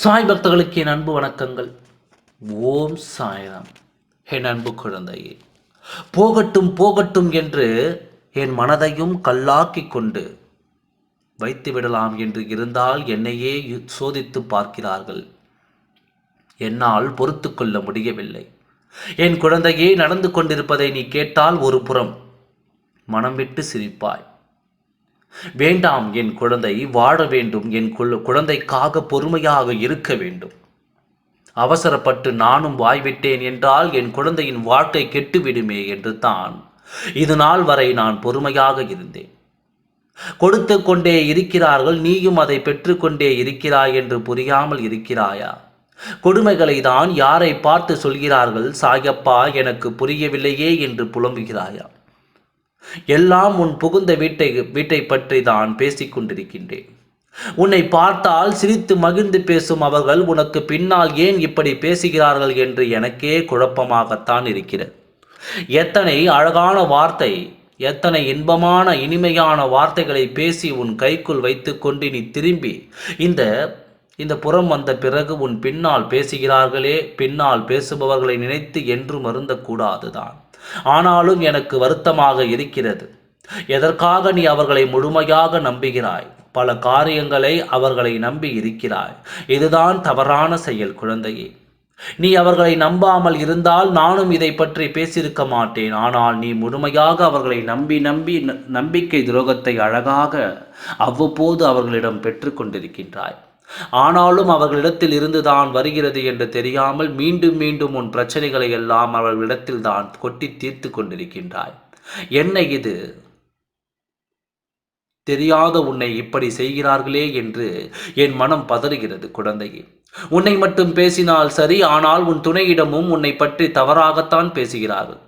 சாய் பக்தர்களுக்கு என் அன்பு வணக்கங்கள். ஓம் சாய்ராம். என் அன்பு குழந்தையே போகட்டும் போகட்டும் என்று என் மனதையும் கல்லாக்கி கொண்டு வைத்து விடலாம் என்று இருந்தால் என்னையே சோதித்து பார்க்கிறார்கள். என்னால் பொறுத்து கொள்ள முடியவில்லை. என் குழந்தையே நடந்து கொண்டிருப்பதை நீ கேட்டால் ஒரு புறம் மனம் விட்டு சிரிப்பாய். வேண்டாம் என் குழந்தை வாழ வேண்டும். என் குழந்தைக்காக பொறுமையாக இருக்க வேண்டும். அவசரப்பட்டு நானும் வாய்விட்டேன் என்றால் என் குழந்தையின் வாழ்க்கை கெட்டுவிடுமே என்று தான் இது நாள் வரை நான் பொறுமையாக இருந்தேன். கொடுத்து கொண்டே இருக்கிறார்கள் நீயும் அதை பெற்றுக்கொண்டே இருக்கிறாய் என்று புரியாமல் இருக்கிறாயா? கொடுமைகளை தான் யாரை பார்த்து சொல்கிறார்கள் சாயப்பா எனக்கு புரியவில்லையே என்று புலம்புகிறாயா? எல்லாம் உன் புகுந்த வீட்டை வீட்டை பற்றி தான் பேசிக் கொண்டிருக்கின்றேன். உன்னை பார்த்தால் சிரித்து மகிழ்ந்து பேசும் அவர்கள் உனக்கு பின்னால் ஏன் இப்படி பேசுகிறார்கள் என்று எனக்கே குழப்பமாகத்தான் இருக்கிறது. எத்தனை அழகான வார்த்தை எத்தனை இன்பமான இனிமையான வார்த்தைகளை பேசி உன் கைக்குள் வைத்துக்கொண்டு நீ திரும்பி இந்த இந்த புறம் வந்த பிறகு உன் பின்னால் பேசுகிறார்களே பின்னால் பேசுபவர்களை நினைத்து என்றும் மருந்தக்கூடாதுதான் ஆனாலும் எனக்கு வருத்தமாக இருக்கிறது. எதற்காக நீ அவர்களை முழுமையாக நம்புகிறாய்? பல காரியங்களை அவர்களை நம்பி இருக்கிறாய். இதுதான் தவறான செயல் குழந்தையே. நீ அவர்களை நம்பாமல் இருந்தால் நானும் இதை பற்றி பேசியிருக்க மாட்டேன். ஆனால் நீ முழுமையாக அவர்களை நம்பி நம்பி ந- நம்பிக்கை துரோகத்தை அழகாக அவ்வப்போது அவர்களிடம் பெற்றுக்கொண்டிருக்கின்றாய் ஆனாலும் அவர்களிடத்தில் இருந்து தான் வருகிறது என்று தெரியாமல் மீண்டும் மீண்டும் உன் பிரச்சனைகளை எல்லாம் அவர்களிடத்தில் தான் கொட்டி தீர்த்து கொண்டிருக்கின்றாய். என்ன இது? தெரியாத உன்னை இப்படி செய்கிறார்களே என்று என் மனம் பதறுகிறது குழந்தையே. உன்னை மட்டும் பேசினால் சரி ஆனால் உன் துணையிடமும் உன்னை பற்றி தவறாகத்தான் பேசுகிறார்கள்.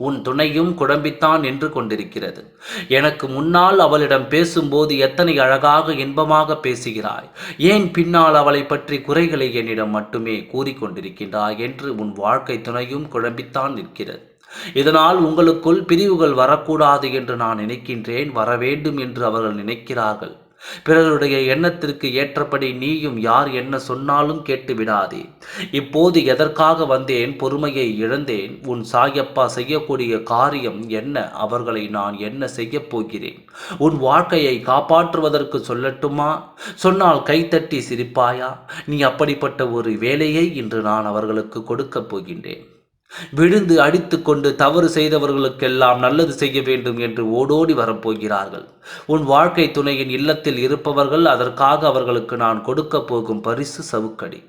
உன் துணையும் குழம்பித்தான் நின்று கொண்டிருக்கிறது. எனக்கு முன்னால் அவளிடம் பேசும்போது எத்தனை அழகாக இன்பமாக பேசுகிறாய். ஏன் பின்னால் அவளை பற்றி குறைகளை என்னிடம் மட்டுமே கூறிக்கொண்டிருக்கின்றாய் என்று உன் வாழ்க்கை துணையும் குழம்பித்தான் நிற்கிறது. இதனால் உங்களுக்குள் பிரிவுகள் வரக்கூடாது என்று நான் நினைக்கின்றேன். வர வேண்டும் என்று அவர்கள் நினைக்கிறார்கள். பிறருடைய எண்ணத்திற்கு ஏற்றபடி நீயும் யார் என்ன சொன்னாலும் கேட்டு விடாதே இப்போது எதற்காக வந்தேன்? பொறுமையை இழந்தேன். உன் சாயப்பா செய்யக்கூடிய காரியம் என்ன? அவர்களை நான் என்ன செய்யப் போகிறேன்? உன் வாழ்க்கையை காப்பாற்றுவதற்கு சொல்லட்டுமா? சொன்னால் கைத்தட்டி சிரிப்பாயா? நீ அப்படிப்பட்ட ஒரு வேலையை இன்று நான் அவர்களுக்கு கொடுக்கப் போகின்றேன். விழுந்து அடித்துக்கொண்டு தவறு செய்தவர்களுக்கெல்லாம் நல்லது செய்ய வேண்டும் என்று ஓடோடி வரப்போகிறார்கள். உன் வாழ்க்கை துணையின் இல்லத்தில் இருப்பவர்கள் அதற்காக அவர்களுக்கு நான் கொடுக்க போகும் பரிசு சவுக்கடி.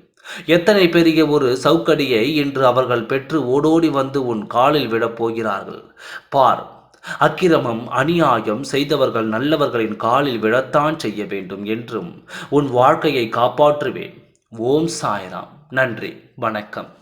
எத்தனை பெரிய ஒரு சவுக்கடியை இன்று அவர்கள் பெற்று ஓடோடி வந்து உன் காலில் விடப் போகிறார்கள். பார் அக்கிரமம் அநியாயம் செய்தவர்கள் நல்லவர்களின் காலில் விழத்தான் செய்ய வேண்டும் என்றும் உன் வாழ்க்கையை காப்பாற்றுவேன். ஓம் சாய்ராம். நன்றி. வணக்கம்.